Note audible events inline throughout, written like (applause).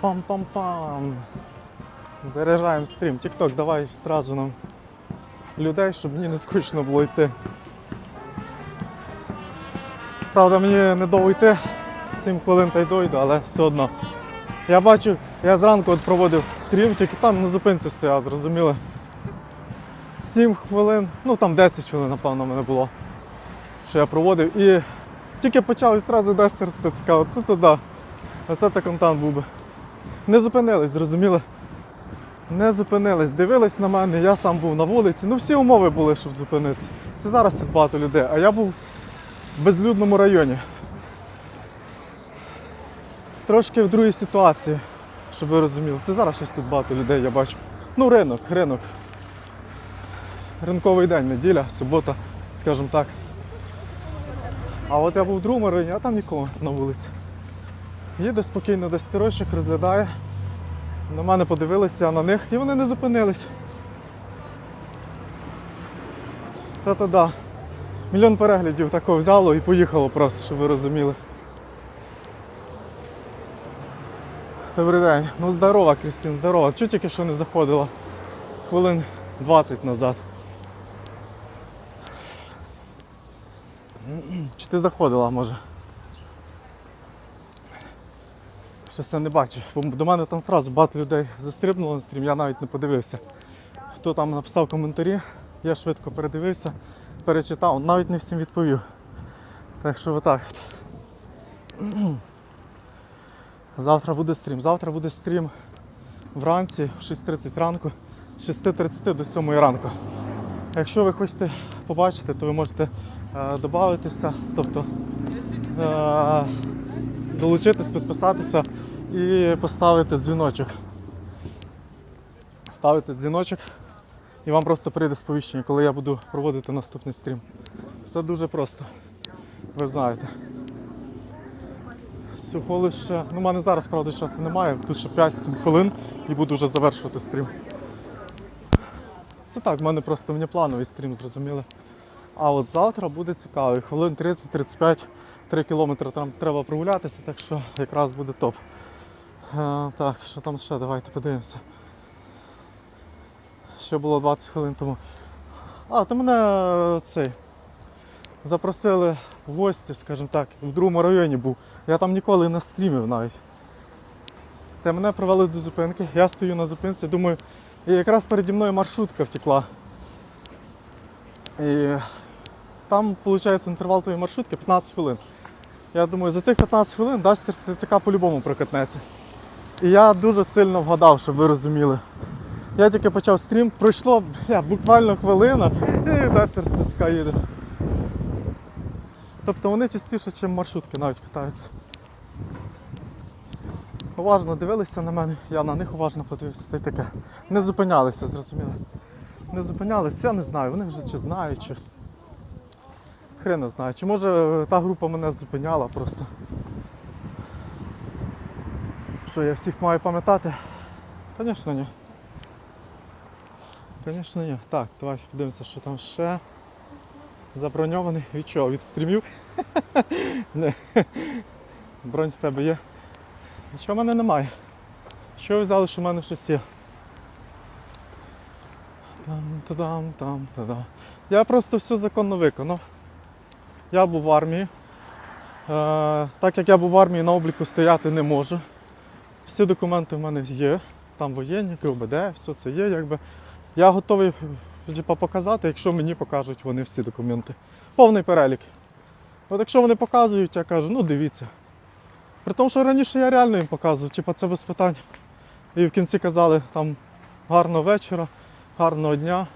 Пам-пам-пам. Заряджаємо стрім. Тік-ток, давай зразу нам людей, щоб мені не скучно було йти. Правда, мені недовго йти, 7 хвилин та й дойду, але все одно. Я бачу, я зранку от проводив стрім, тільки там на зупинці стояв, зрозуміли. 7 хвилин, ну там 10 хвилин, напевно, мене було, що я проводив. І тільки почав і одразу дестерство цікаво. Це туди. Оце та контент був би. Не зупинились, зрозуміли? Не зупинились, дивились на мене, я сам був на вулиці. Ну всі умови були, щоб зупинитися. Це зараз тут багато людей, а я був в безлюдному районі. Трошки в другій ситуації, щоб ви розуміли. Це зараз щось тут багато людей, я бачу. Ну, ринок, ринок. Ринковий день, неділя, субота, скажімо так. А от я був в другому районі, а там нікого на вулиці. Їде спокійно десятирочок, розглядає. На мене подивилися, а на них, і вони не зупинились. Та-та-да. Мільйон переглядів такого взяло і поїхало просто, щоб ви розуміли. Добрий день. Ну здорова, Крістін, здорова. Чого тільки що не заходила? Хвилин 20 назад. Чи ти заходила, може? Щось не бачу. Бо До мене там одразу багато людей застрибнуло на стрім, я навіть не подивився. Хто там написав коментарі, я швидко передивився, перечитав, навіть не всім відповів. Так що отак. от. (clears throat) Завтра буде стрім. Завтра буде стрім вранці в 6.30 ранку, з 6.30 до 7 ранку. Якщо ви хочете побачити, то ви можете е, додатися, тобто е, долучитись, підписатися і поставити дзвіночок. Ставите дзвіночок і вам просто прийде сповіщення, коли я буду проводити наступний стрім. Все дуже просто. Ви знаєте. Всього лише. Ну, у мене зараз, правда, часу немає. Тут ще 5-7 хвилин і буду вже завершувати стрім. Це так, в мене просто мені плановий стрім, зрозуміли. А от завтра буде цікавий. Хвилин 30-35, 3 кілометри там треба прогулятися, так що якраз буде топ. Е, так, що там ще? Давайте подивимося. Що було 20 хвилин тому. А, то мене е, цей. Запросили в гості, скажімо так, в другому районі був. Я там ніколи не стрімив навіть. Та мене привели до зупинки, я стою на зупинці, думаю, і якраз переді мною маршрутка втекла. І там, виходить, інтервал тої маршрутки 15 хвилин. Я думаю, за цих 15 хвилин Дастер ТЦК по-любому прокатнеться. І я дуже сильно вгадав, щоб ви розуміли. Я тільки почав стрім, пройшло бля, буквально хвилина, і Дастер ТЦК їде. Тобто вони частіше, ніж маршрутки навіть катаються. Уважно дивилися на мене, я на них уважно подивився, та й таке. Не зупинялися, зрозуміло. Не зупинялися, я не знаю, вони вже чи знають, чи. Хрен не знаю. Чи може е, та група мене зупиняла просто. Що я всіх маю пам'ятати? Звісно, ні. Звісно, ні. Так, давай подивимося, що там ще. Заброньований. Від чого? Від стрімів? (laughs) Бронь в тебе є. Нічого в мене немає. Що ви взяли, що в мене щось є? Там, тадам, там, тадам. Я просто все законно виконав. Я був в армії. Е, так як я був в армії, на обліку стояти не можу. Всі документи в мене є. Там воєнні, КУБД, все це є. Якби. Я готовий типа, показати, якщо мені покажуть вони всі документи. Повний перелік. От якщо вони показують, я кажу, ну дивіться. При тому, що раніше я реально їм показував, типа це без питань. І в кінці казали там гарного вечора, гарного дня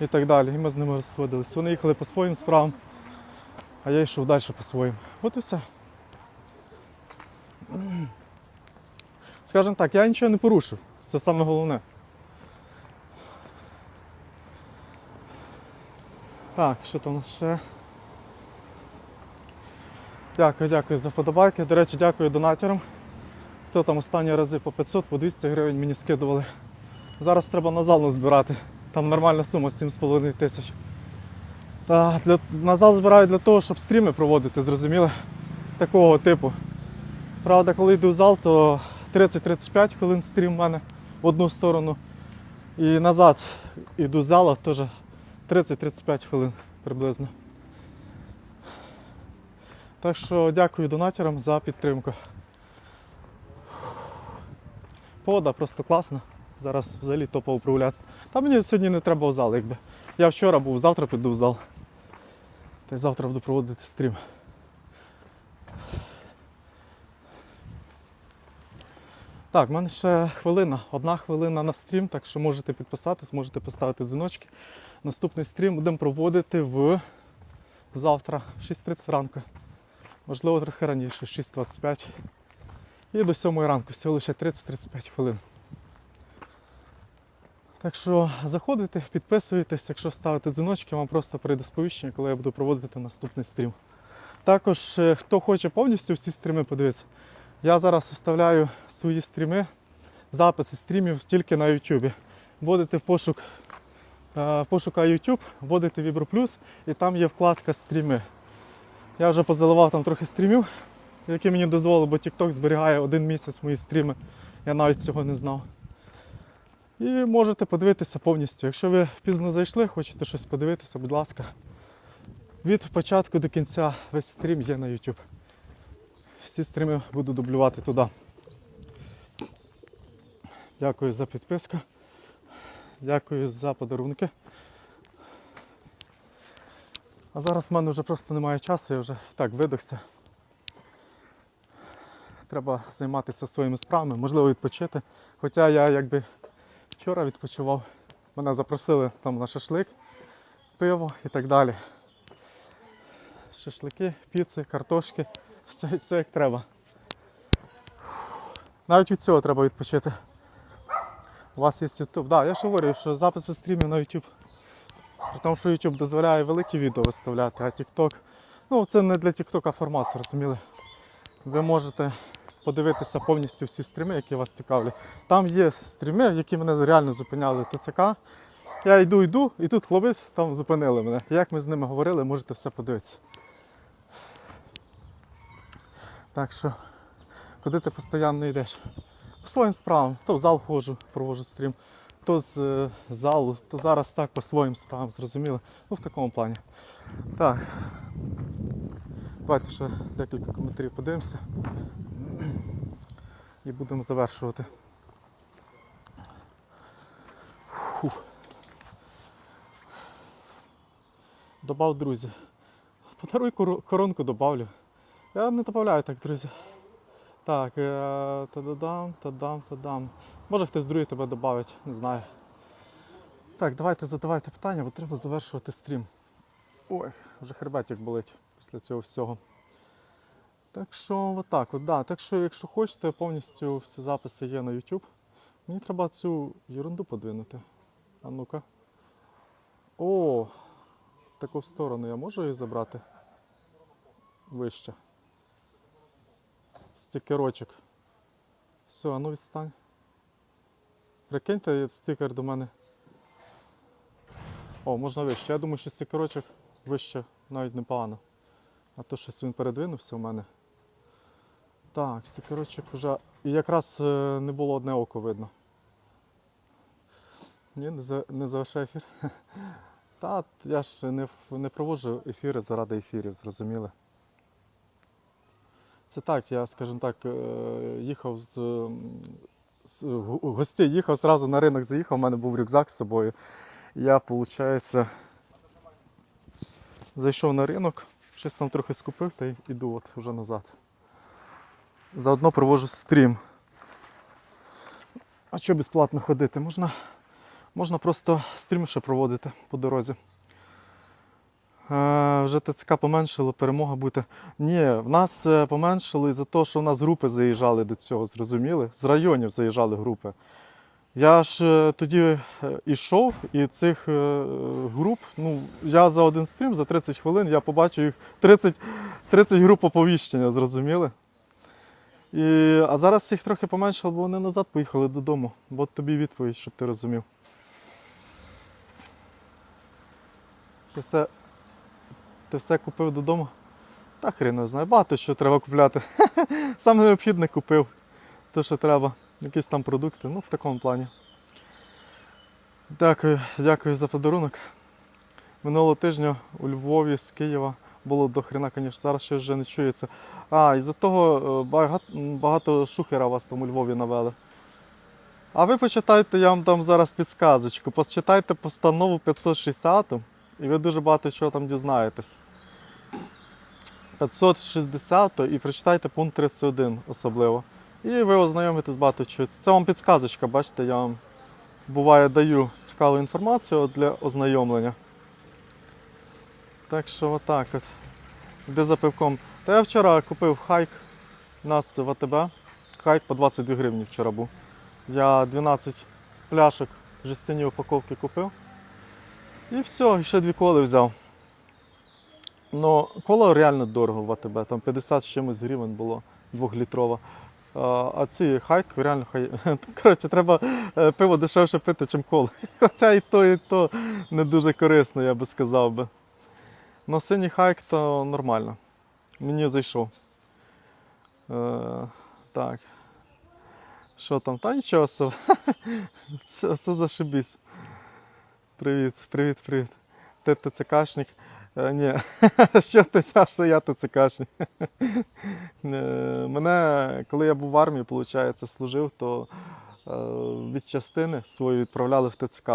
і так далі. І ми з ними розходились. Вони їхали по своїм справам, а я йшов далі по своїм. От і все. Скажімо так, я нічого не порушив. Це саме головне. Так, що там у нас ще? Дякую, дякую за вподобайки. До речі, дякую донатерам. Хто там останні рази по 500, по 200 гривень мені скидували. Зараз треба на зал назбирати. Там нормальна сума 7,5 тисяч. Для, на зал збираю для того, щоб стріми проводити, зрозуміли? Такого типу. Правда, коли йду в зал, то 30-35 хвилин стрім в мене в одну сторону. І назад іду з зала теж 30-35 хвилин приблизно. Так що дякую донатерам за підтримку. Погода просто класна. Зараз взагалі топово прогулятися. Та мені сьогодні не треба в зал, якби. Я вчора був, завтра піду в зал. Й завтра буду проводити стрім. Так, в мене ще хвилина, одна хвилина на стрім, так що можете підписатись, можете поставити дзвіночки. Наступний стрім будемо проводити в завтра, в 6.30 ранку. Можливо, трохи раніше, 6.25. І до 7 ранку, всього лише 30-35 хвилин. Так що заходите, підписуєтесь, якщо ставите дзвіночки, вам просто прийде сповіщення, коли я буду проводити наступний стрім. Також, е, хто хоче повністю всі стріми подивитися, я зараз вставляю свої стріми, записи стрімів тільки на YouTube. Вводите в пошук е, пошука YouTube, вводите Vibro і там є вкладка стріми. Я вже позаливав там трохи стрімів, які мені дозволили, бо TikTok зберігає один місяць мої стріми. Я навіть цього не знав. І можете подивитися повністю. Якщо ви пізно зайшли, хочете щось подивитися, будь ласка. Від початку до кінця весь стрім є на YouTube. Всі стріми буду дублювати туди. Дякую за підписку. Дякую за подарунки. А зараз в мене вже просто немає часу, я вже так видохся. Треба займатися своїми справами, можливо відпочити. Хоча я якби вчора відпочивав. Мене запросили там на шашлик, пиво і так далі. Шашлики, піци, картошки, все, все як треба. Навіть від цього треба відпочити. У вас є YouTube. Да, я ж говорю, що записи стрімів на YouTube. При тому, що YouTube дозволяє великі відео виставляти, а TikTok, ну це не для TikTok формат, зрозуміли. Ви можете подивитися повністю всі стріми, які вас цікавлять. Там є стріми, які мене реально зупиняли ТЦК. Я йду, йду, і тут хлопець там зупинили мене. Як ми з ними говорили, можете все подивитися. Так що, куди ти постійно йдеш? По своїм справам. То в зал ходжу, проводжу стрім, то з е, залу, то зараз так по своїм справам, зрозуміло. Ну, в такому плані. Так. Давайте ще декілька коментарів подивимося. І будемо завершувати. Фух. Добав друзі. Подаруй коронку добавлю. Я не додаю так, друзі. Так, е, та-да-дам, та-дам, та-дам. Може хтось другий тебе додавить, не знаю. Так, давайте задавайте питання, бо треба завершувати стрім. Ой, вже хребетик болить після цього всього. Так що отак от, да. Так що, якщо хочете, повністю всі записи є на YouTube. Мені треба цю ерунду подвинути. А ну-ка. О! Таку в сторону я можу її забрати? Вище. Стікерочок. Все, а ну відстань. Прикиньте, стікер до мене. О, можна вище. Я думаю, що стікерочок вище навіть непогано. А то щось він передвинувся у мене. Так, стікерочок вже. І якраз е, не було одне око видно. Ні, не за, не за ефір. (laughs) Та я ж не, не проводжу ефіри заради ефірів, зрозуміли. Це так, я, скажімо так, е, їхав з, з гостей, їхав зразу на ринок заїхав, у мене був рюкзак з собою. Я, виходить, зайшов на ринок, щось там трохи скупив та й іду от вже назад. Заодно проводжу стрім. А що безплатно ходити? Можна, можна просто стрім ще проводити по дорозі. Е, вже ТЦК поменшило, перемога буде. Ні, в нас е, поменшило із-за того, що в нас групи заїжджали до цього, зрозуміли? З районів заїжджали групи. Я ж е, тоді е, ішов, і цих е, груп, ну, я за один стрім, за 30 хвилин, я побачив їх 30, 30 груп оповіщення, зрозуміли? І, а зараз їх трохи поменшало, бо вони назад поїхали додому. От тобі відповідь, щоб ти розумів. Ти все, ти все купив додому? Та хрен його знає, багато що треба купляти. (laughs) Саме необхідне купив. те, що треба, якісь там продукти, ну в такому плані. Дякую, дякую за подарунок. Минулого тижня у Львові з Києва було до хрена, звісно, зараз ще вже не чується. А, із-за того е, багато, шухера вас там у Львові навели. А ви почитайте, я вам дам зараз підсказочку. Почитайте постанову 560 і ви дуже багато чого там дізнаєтесь. 560 і прочитайте пункт 31 особливо. І ви ознайомитесь багато чого. Це вам підсказочка, бачите, я вам буває даю цікаву інформацію для ознайомлення. Так що отак от. Де за пивком. Та я вчора купив хайк у нас в АТБ. Хайк по 22 гривні вчора був. Я 12 пляшок жестяні упаковки купив. І все, і ще дві коли взяв. Ну, кола реально дорого в АТБ, там 50 з чимось гривень було, 2-літрова. А, ці хайк реально хай. (laughs) Коротше, треба е, пиво дешевше пити, ніж кола. (laughs) Хоча і то, і то не дуже корисно, я би сказав би. Ну, синій хайк то нормально. Мені зайшов. Е, так. Що там? Та нічого, все, (laughs) все, все зашибісь. Привіт, привіт, привіт. Ти ТЦКшник? Е, ні. (laughs) Що ти що я ТЦКшник? (laughs) Е, Мене, коли я був в армії, виходить, служив, то е, від частини свої відправляли в ТЦК.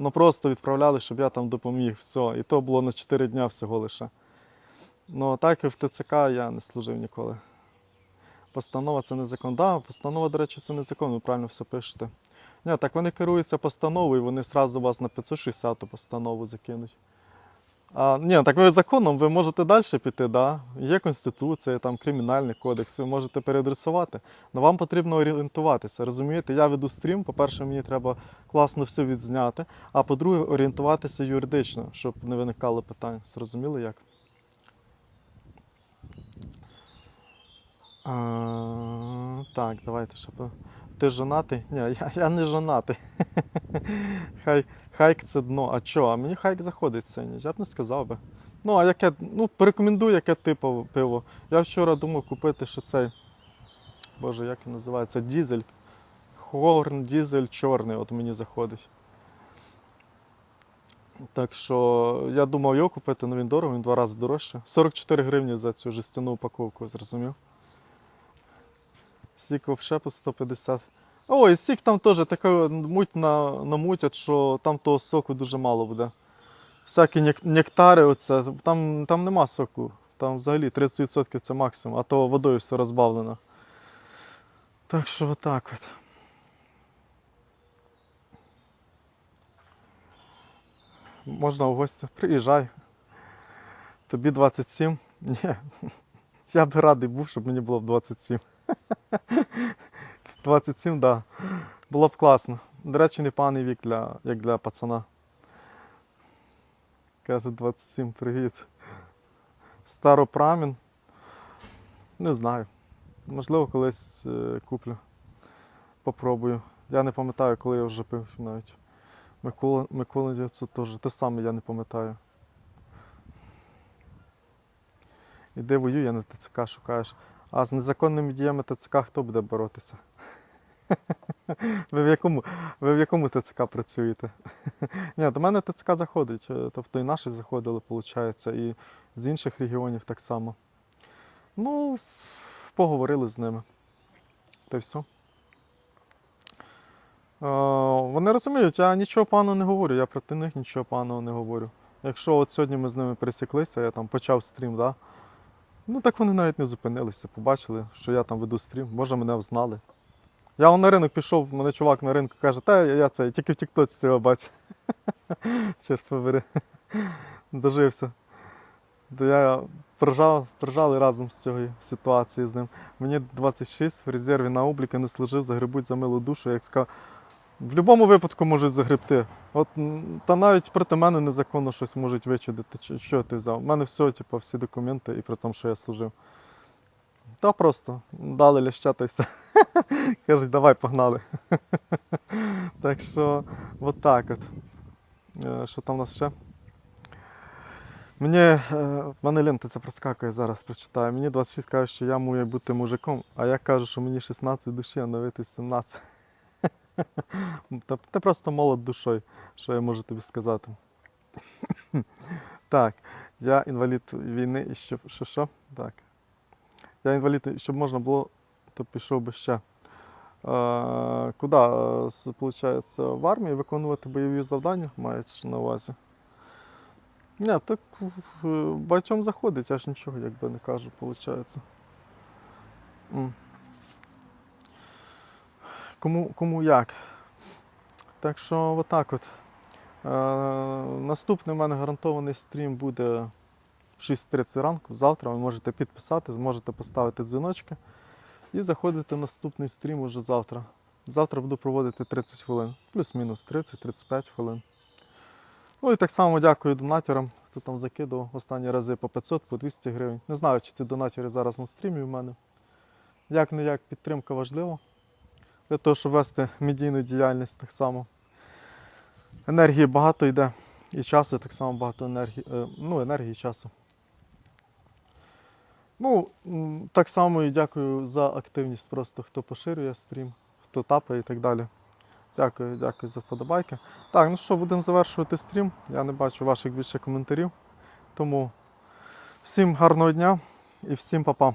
Ну просто відправляли, щоб я там допоміг. Все. І то було на 4 дня всього лише. Ну так і в ТЦК я не служив ніколи. Постанова це не закон. Да, постанова, до речі, це не закон, ви правильно все пишете. Ні, так вони керуються постановою, вони одразу вас на 560 постанову закинуть. А, ні, так ви законом ви можете далі піти, да? є Конституція, там кримінальний кодекс, ви можете переадресувати. Але вам потрібно орієнтуватися. Розумієте, я веду стрім, по-перше, мені треба класно все відзняти, а по-друге, орієнтуватися юридично, щоб не виникало питань. Зрозуміли як? А, так, давайте ще. Ти женатий? Ні, я, я не женатий. (laughs) Хай, хайк це дно. А що? А мені хайк заходить синій, я б не сказав би. Ну, а яке, ну, порекомендую, яке типу пиво. Я вчора думав купити ще цей. Боже, як він називається? Дізель. Хорн, дізель чорний, от мені заходить. Так що я думав його купити, але він дорого, він два рази дорожче. 44 гривні за цю жестяну упаковку, зрозумів. Сік взагалі по 150. Ой, сік там теж така муть на, намутять, що там того соку дуже мало буде. Всякі нектари, оце, там, там нема соку. Там взагалі 30% це максимум, а то водою все розбавлено. Так що отак от. Можна в гості. Приїжджай. Тобі 27? Ні. (laughs) Я би радий був, щоб мені було б 27. (laughs) 27, так. Да. Було б класно. До речі, непоганий вік для, як для пацана. Каже 27, привіт. Старопрамін. Не знаю. Можливо, колись е, куплю. Попробую. Я не пам'ятаю, коли я вже пив навіть. Микола, Микола 900 теж. Те саме я не пам'ятаю. Іди воює на ТЦК шукаєш. А з незаконними діями ТЦК хто буде боротися? Ви в якому, ви в якому ТЦК працюєте? Ні, до мене ТЦК заходить. е, Тобто і наші заходили, виходить, і з інших регіонів так само. Ну, поговорили з ними. Та й все. Е, Вони розуміють, я нічого поганого не говорю, я проти них нічого поганого не говорю. Якщо от сьогодні ми з ними пересіклися, я там почав стрім, да? ну так вони навіть не зупинилися, побачили, що я там веду стрім, може мене взнали. Я на ринок пішов, мене чувак на ринку каже, та я, це тільки в Тіктоці тебе бачу. (laughs) Черт побери. Дожився. То я прожав, прожали разом з цієї ситуації з ним. Мені 26 в резерві на обліки не служив, загребуть за милу душу, як сказав. В будь-якому випадку можуть загребти. От, та навіть проти мене незаконно щось можуть вичудити. Що ти взяв? У мене все, типу, всі документи і при тому, що я служив. Та просто дали лящата і все. (laughs) Кажуть, давай погнали. (laughs) так що, от так от. Е, Що там у нас ще? Мені е, в мене лента це проскакує зараз, прочитаю. Мені 26 каже, що я маю бути мужиком, а я кажу, що мені 16 душі, а новити 17. (laughs) Та Ти просто молод душою, що я можу тобі сказати. (coughs) Так, я інвалід війни і щоб. Що, що? Так. Я інвалід, щоб можна було, то пішов би ще. Е, куди? Виходить, в армії виконувати бойові завдання, мається на увазі. Ні, так е, багатьом заходить, я ж нічого якби не кажу, виходить. Кому, кому як. Так що отак от. Е, наступний у мене гарантований стрім буде в 6.30 ранку. Завтра ви можете підписати, зможете поставити дзвіночки і заходити в наступний стрім уже завтра. Завтра буду проводити 30 хвилин, плюс-мінус 30-35 хвилин. Ну і так само дякую донатерам, хто там закидував останні рази по 500, по 200 гривень. Не знаю, чи ці донатери зараз на стрімі в мене. Як не як підтримка важлива. Для того, щоб вести медійну діяльність так само. Енергії багато йде. І часу так само багато енергії. е, Ну, енергії часу. Ну, так само і дякую за активність просто, хто поширює стрім, хто тапає і так далі. Дякую, дякую за вподобайки. Так, ну що, будемо завершувати стрім. Я не бачу ваших більше коментарів. Тому всім гарного дня і всім па-па.